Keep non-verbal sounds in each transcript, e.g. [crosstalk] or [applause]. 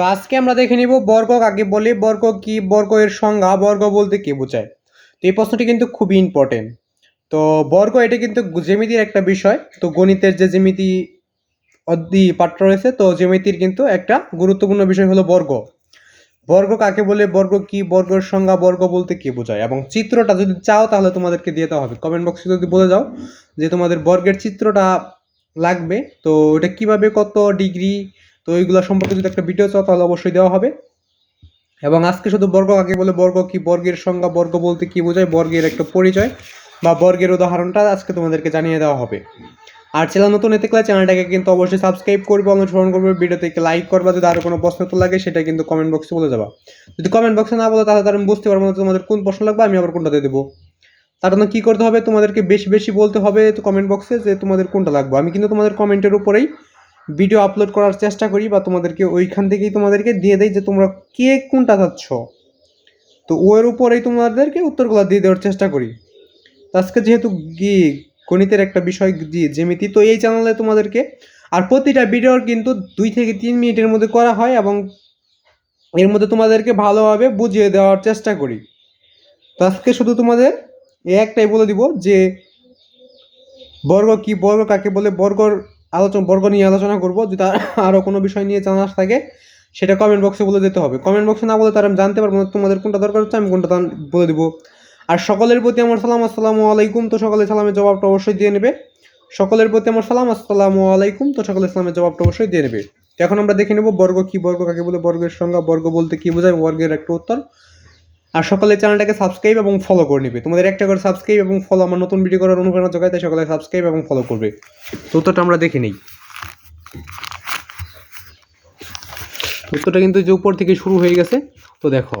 তো আজকে আমরা দেখে নিব বর্গ কাকে বলে, বর্গ কি, বর্গ এর সংজ্ঞা, বর্গ বলতে কি বোঝায়। তো এই প্রশ্নটি কিন্তু খুবই ইম্পর্টেন্ট তো বর্গ এটা কিন্তু জ্যামিতির একটা বিষয়। তো গণিতের যে জ্যামিতি অদ্দি পাঠ্য রয়েছে, তো জ্যামিতির কিন্তু একটা গুরুত্বপূর্ণ বিষয় হলো বর্গ। বর্গ কাকে বলে, বর্গ কি বর্গের সংজ্ঞা, বর্গ বলতে কি বোঝায়? এবং চিত্রটা যদি চাও তাহলে তোমাদেরকে দিতে হবে। কমেন্ট বক্সে যদি বলে যাও যে তোমাদের বর্গের চিত্রটা লাগবে, তো এটা কীভাবে কত ডিগ্রি তো এইগুলো সম্পর্কে যদি একটা ভিডিও চাও, তাহলে অবশ্যই দেওয়া হবে। এবং আজকে শুধু বর্গ কাকে বলে, বর্গ কি বর্গের সংজ্ঞা, বর্গ বলতে কি বোঝায়, বর্গের একটা পরিচয় বা বর্গের উদাহরণটা আজকে তোমাদেরকে জানিয়ে দেওয়া হবে। আর চ্যানেল নতুন এতে ক্লাস চ্যানেলটাকে কিন্তু অবশ্যই সাবস্ক্রাইব করবে, অনুসরণ করবে ভিডিওতে লাইক করবে, যদি আরও কোনো প্রশ্ন তো লাগে, সেটা কিন্তু কমেন্ট বক্সে বলে যাবা যদি কমেন্ট বক্সে না বলো, তাহলে আমি বুঝতে পারব না তোমাদের কোন প্রশ্ন লাগবে, আমি আবার কোনটা দিয়ে দেবো। তার জন্য কী করতে হবে, তোমাদেরকে বেশি বেশি বলতে হবে, তো কমেন্ট বক্সে যে তোমাদের কোনটা লাগবে। আমি কিন্তু তোমাদের কমেন্টের উপরেই ভিডিও আপলোড করার চেষ্টা করি বা তোমাদেরকে ওইখান থেকেই তোমাদেরকে দিয়ে দেয় যে তোমরা কে কোনটা চাচ্ছ। তো ওর উপরেই তোমাদেরকে উত্তরগুলো দিয়ে দেওয়ার চেষ্টা করি। তো আজকে যেহেতু গণিতের একটা বিষয় জি জ্যামিতি, তো এই চ্যানেলে তোমাদেরকে আর প্রতিটা ভিডিওর কিন্তু দুই থেকে তিন মিনিটের মধ্যে করা হয় এবং এর মধ্যে তোমাদেরকে ভালোভাবে বুঝিয়ে দেওয়ার চেষ্টা করি। তো আজকে শুধু তোমাদের একটাই বলে দিব যে বর্গ কি, বর্গ কাকে বলে? বর্গর আলোচনা বর্গ নিয়ে আলোচনা করব, যদি আর- [laughs] আরও কোনো বিষয় নিয়ে জানার থাকে, সেটা কমেন্ট বক্সে বলে দিতে হবে। কমেন্ট বক্সে না বলে তার আমি জানতে পারব না, তোমাদের কোনটা দরকার হচ্ছে, আমি কোনটা বলে দিব। আর সকলের প্রতি আমার সালাম, আসসালামু আলাইকুম। তো সকলে সালামের জবাবটা অবশ্যই দিয়ে নেবে। সকলের প্রতি আমার সালাম, আসসালামু আলাইকুম। তো সকলে সালামের জবাবটা অবশ্যই দিয়ে নেবে। এখন আমরা দেখে নেব বর্গ কি, বর্গ কাকে বলে, বর্গের সংজ্ঞা, বর্গ বলতে কি বোঝায়, বর্গের একটা উত্তর। আর সকলে চ্যানেলটাকে সাবস্ক্রাইব এবং ফলো করে নেবে। তোমাদের একটা করে সাবস্ক্রাইব এবং ফলো আমার নতুন ভিডিও করার অনুপ্রেরণা যোগায়, তাই সকলে সাবস্ক্রাইব এবং ফলো করবে। তো উত্তরটা আমরা দেখে নিই। উত্তরটা কিন্তু যে উপর থেকে শুরু হয়ে গেছে। তো দেখো,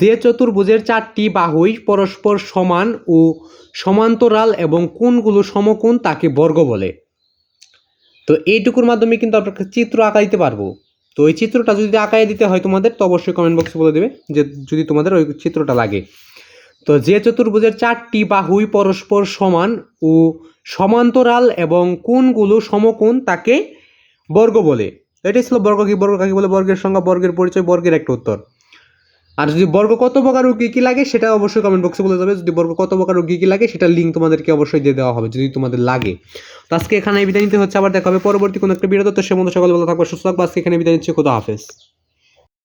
যে চতুর্ভুজের চারটি বাহুই পরস্পর সমান ও সমান্তরাল এবং কোনগুলো সমকোণ তাকে বর্গ বলে। তো এইটুকুর মাধ্যমে কিন্তু আপনাকে চিত্র আঁকা দিতে পারব। তো এই চিত্রটা যদি আঁকাই দিতে হয় তোমাদের, তো অবশ্যই কমেন্ট বক্সে বলে দেবে যে যদি তোমাদের ওই চিত্রটা লাগে। তো যে চতুর্ভুজের চারটি বাহুই পরস্পর সমান ও সমান্তরাল এবং কোনগুলো সমকোণ তাকে বর্গ বলে। এটাই ছিল বর্গ কি? বর্গ কাকে বলে? বর্গের সংজ্ঞা, বর্গের পরিচয়, বর্গের একটা উত্তর। আর যদি বর্গ কত প্রকার ও কী কী লাগে, সেটা অবশ্যই কমেন্ট বক্সে বলে যাবে। যদি বর্গ কত প্রকার ও কী কী লাগে, সেটা লিঙ্ক তোমাদেরকে অবশ্যই দিয়ে দেওয়া হবে, যদি তোমাদের লাগে। তো আজকে এখানে বিদায় নিতে হচ্ছে, আবার দেখা হবে পরবর্তী কোনো একটা বিরত তো। সে মতো সকালবেলা থাকবে সুস্থ থাকব আজকে এখানে বিদায় নিচ্ছে, খোদা হাফেজ।